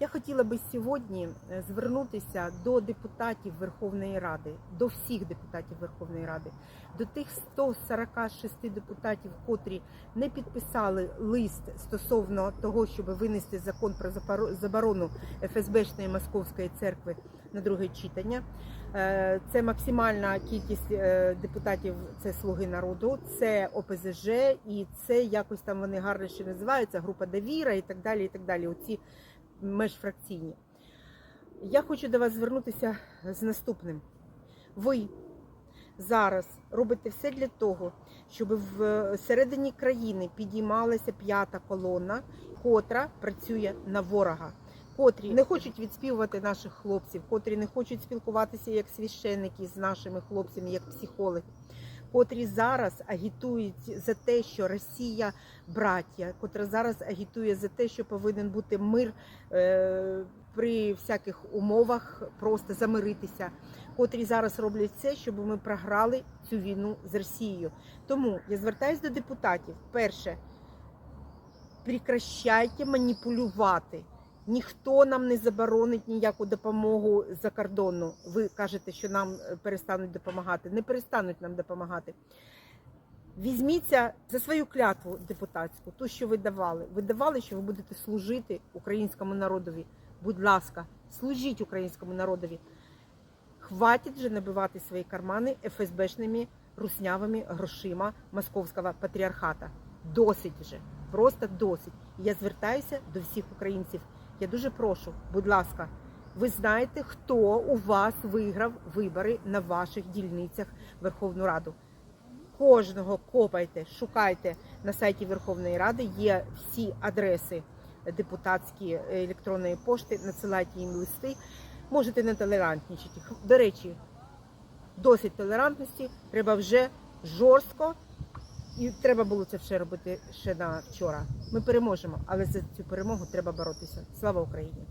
Я хотіла би сьогодні е, звернутися до депутатів Верховної Ради, до всіх депутатів Верховної Ради, до тих 146 депутатів, котрі не підписали лист стосовно того, щоб винести закон про заборону ФСБшної Московської церкви на друге читання. Е, Це максимальна кількість е, депутатів, це слуги народу, це ОПЗЖ, і це якось там вони гарно ще називаються, група довіра і так далі. І так далі. Оці межфракційні. Я хочу до вас звернутися з наступним. Ви зараз робите все для того, щоб в середині країни підіймалася п'ята колона, котра працює на ворога. Котрі не хочуть відспівувати наших хлопців, котрі не хочуть спілкуватися як священники з нашими хлопцями, як психологи, котрі зараз агітують за те, що Росія браття, котра зараз агітує за те, що повинен бути мир е, при всяких умовах, просто замиритися, котрі зараз роблять все, щоб ми програли цю війну з Росією. Тому я звертаюся до депутатів. Перше, прекращайте маніпулювати. Ніхто нам не заборонить ніяку допомогу за кордону. Ви кажете, що нам е, перестануть допомагати. Не перестануть нам допомагати. Візьміться за свою клятву депутатську, ту, що ви давали. Ви давали, що ви будете служити українському народові. Будь ласка, служіть українському народові. Хватить вже набивати свої кармани ФСБшними руснявими грошима московського патріархата. Досить вже, просто досить. І Я звертаюся до всіх українців. Я дуже прошу, будь ласка, ви знаєте, хто у вас виграв вибори на ваших дільницях Верховну Раду. Кожного копайте, шукайте на сайті Верховної Ради. Є всі адреси депутатські е, електронної пошти, надсилайте їм листи. Можете не толерантнічити. До речі, досить толерантності, треба вже жорстко. І треба було це все робити ще на вчора. Ми переможемо, але за цю перемогу треба боротися. Слава Україні!